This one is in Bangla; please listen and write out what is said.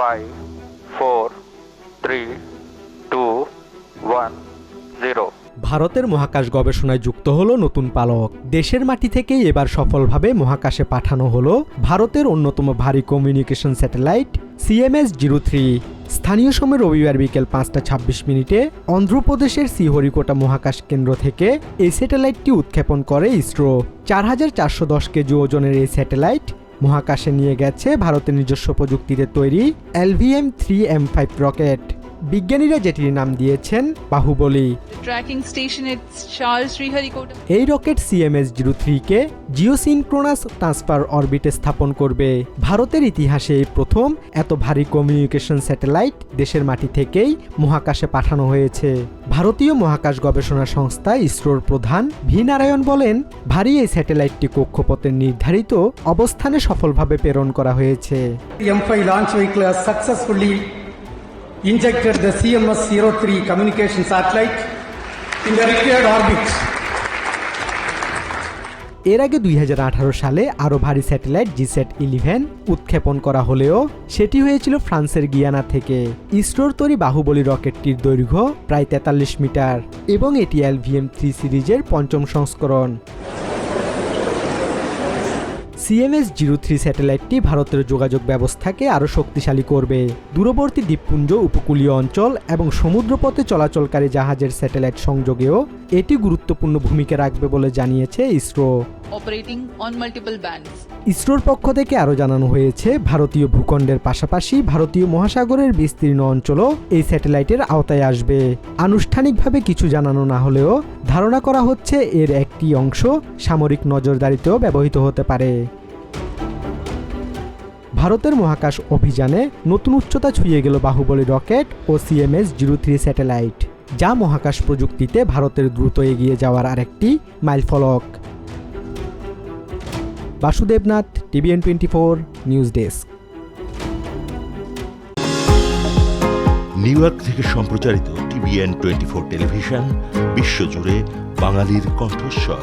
Five four three two one zero ভারতের মহাকাশ গবেষণায় যুক্ত হলো নতুন পালক। দেশের মাটি থেকেই এবার সফলভাবে মহাকাশে পাঠানো হলো ভারতের অন্যতম ভারী communication satellite CMS zero three. স্থানীয় সময় রবিবার বিকেল পাঁচটা ছাব্বিশ মিনিটে অন্ধ্রপ্রদেশের শ্রীহরিকোটা মহাকাশ কেন্দ্র থেকে এই স্যাটেলাইটটি উৎক্ষেপণ করে ইসরো। চার হাজার চারশো দশ কেজি ওজনের এই স্যাটেলাইট মহাকাশে নিয়ে গেছে ভারতের নিজস্ব প্রযুক্তিতে তৈরি LVM three M five rocket. বিজ্ঞানীরা যেটির নাম দিয়েছেন বাহুবলী। Sriharikota. এই রকেট সিএমএস জিরো থ্রিকে জিওসিনক্রোনাস ট্রান্সফার অরবিটে স্থাপন করবে। ভারতের ইতিহাসে এই প্রথম এত ভারী কমিউনিকেশন স্যাটেলাইট দেশের মাটি থেকেই মহাকাশে পাঠানো হয়েছে। ভারতীয় মহাকাশ গবেষণা সংস্থা ইসরোর প্রধান ভি নারায়ণ বলেন ভারী এই স্যাটেলাইটটি কক্ষপথের নির্ধারিত অবস্থানে সফলভাবে প্রেরণ করা হয়েছে। Injected the CMS-03 communication satellite in the required orbit. এর আগে দুই হাজার আঠারো সালে আরও ভারী স্যাটেলাইট জিসেট ইলেভেন উৎক্ষেপণ করা হলেও সেটি হয়েছিল ফ্রান্সের গিয়ানা থেকে ইসরোর তৈরি বাহুবলী রকেটটির দৈর্ঘ্য প্রায় তেতাল্লিশ মিটার এবং এটি এলভিএম থ্রি সিরিজের পঞ্চম সংস্করণ সিএমএস জিরো থ্রি স্যাটেলাইটটি ভারতের যোগাযোগ ব্যবস্থাকে আরও শক্তিশালী করবে। দূরবর্তী দ্বীপপুঞ্জ উপকূলীয় অঞ্চল এবং সমুদ্রপথে চলাচলকারী জাহাজের স্যাটেলাইট সংযোগেও এটি গুরুত্বপূর্ণ ভূমিকা রাখবে বলে জানিয়েছে ISRO. Operating on multiple bands. ইসরোর পক্ষ থেকে আরও জানানো হয়েছে ভারতীয় ভূখণ্ডের পাশাপাশি ভারতীয় মহাসাগরের বিস্তীর্ণ অঞ্চলও এই স্যাটেলাইটের আওতায় আসবে। আনুষ্ঠানিকভাবে কিছু জানানো না হলেও ধারণা করা হচ্ছে এর একটি অংশ সামরিক নজরদারিতেও ব্যবহৃত হতে পারে। ভারতের মহাকাশ অভিযানে নতুন উচ্চতা ছুঁয়ে গেল বাহুবলী রকেট ও সিএমএস জিরো থ্রি স্যাটেলাইট, যা মহাকাশ প্রযুক্তিতে ভারতের দ্রুত এগিয়ে যাওয়ার আরেকটি মাইলফলক। Basudebnath TVN twenty four news desk New York থেকে সম্প্রচারিত টিভিএন টোয়েন্টি ফোর টেলিভিশন, বিশ্বজুড়ে বাঙালির কণ্ঠস্বর।